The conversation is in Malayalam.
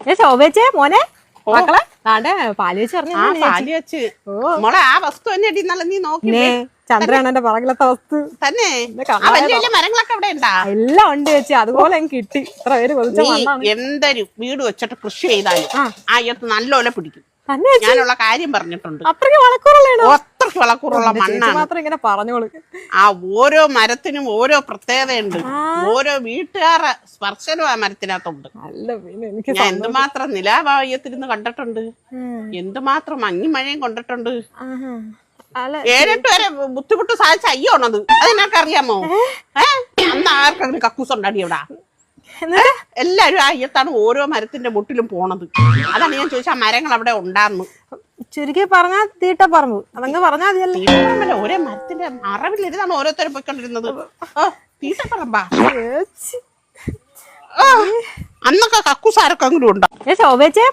ഏ ശോഭേച്ചേ മോനെ? മക്കളെ? ആടെ പാൽ വെച്ച് പറഞ്ഞു വെച്ച്. മോളെ ആ വസ്തു തന്നെ ഇന്നലെ നീ നോക്കി ചന്ദ്രനാണ് പുറകിലത്തെ വസ്തു. തന്നെ. മരങ്ങളൊക്കെ അവിടെ ഉണ്ടാ? എല്ലാം ഉണ്ട് വെച്ച് അതുപോലെ കിട്ടി. ഇത്ര പേര് എന്തൊരു വീട് വെച്ചിട്ട് കൃഷി ചെയ്താലും ആ. ആ നല്ലോലെ പിടിക്കും. ഞാനുള്ള കാര്യം പറഞ്ഞിട്ടുണ്ട്. അത്രയ്ക്ക് വളക്കൂറുള്ളതാണോ? ഒത്രക്ക് വളക്കൂറുള്ള മണ്ണാണ്. മാത്രം ഇങ്ങനെ പറഞ്ഞോളൂ ആ ഓരോ മരത്തിനും ഓരോ പ്രത്യേകതയുണ്ട്. ഓരോ വീട്ടുകാരുടെ സ്പർശനം ആ മരത്തിനകത്തുണ്ട്. അല്ല പിന്നെ എനിക്ക് ഞാൻ എന്തുമാത്രം നിലാഭാവ്യത്തിരുന്ന് കണ്ടിട്ടുണ്ട്. എന്തുമാത്രം മഞ്ഞും മഴയും കൊണ്ടിട്ടുണ്ട്. അല്ല ഏഴെട്ട് വരെ ബുദ്ധിമുട്ട് സാധിച്ച അയ്യോണത്. അതിനൊക്കെ അറിയാമോ അന്ന് ആർക്കും കക്കൂസ് ഉണ്ടാടി ഇവിടെ? എന്നിട്ട്? എല്ലാരും ആ അയ്യത്താണ് ഓരോ മരത്തിന്റെ മുട്ടിലും പോണത്. അതാണ് ഞാൻ ചോദിച്ച മരങ്ങൾ അവിടെ ഉണ്ടാന്ന്. ചുരുക്കി പറഞ്ഞാ തീട്ടപ്പറമ്പ് അതങ്ങ് പറഞ്ഞാ മതിയല്ലോ തീട്ടപ്പറമ്പല്ല ഓരോ മരത്തിന്റെ മറവിലിരുന്നാണ് ഓരോരുത്തരും പോയിക്കൊണ്ടിരുന്നത്. ഓ തീട്ടപ്പറമ്പാ ചേച്ചി. ഓ, അന്നൊക്കെ കക്കുസാരൊക്കെ അങ്ങനെ ഉണ്ടോ ഏ ശോഭേച്ചേ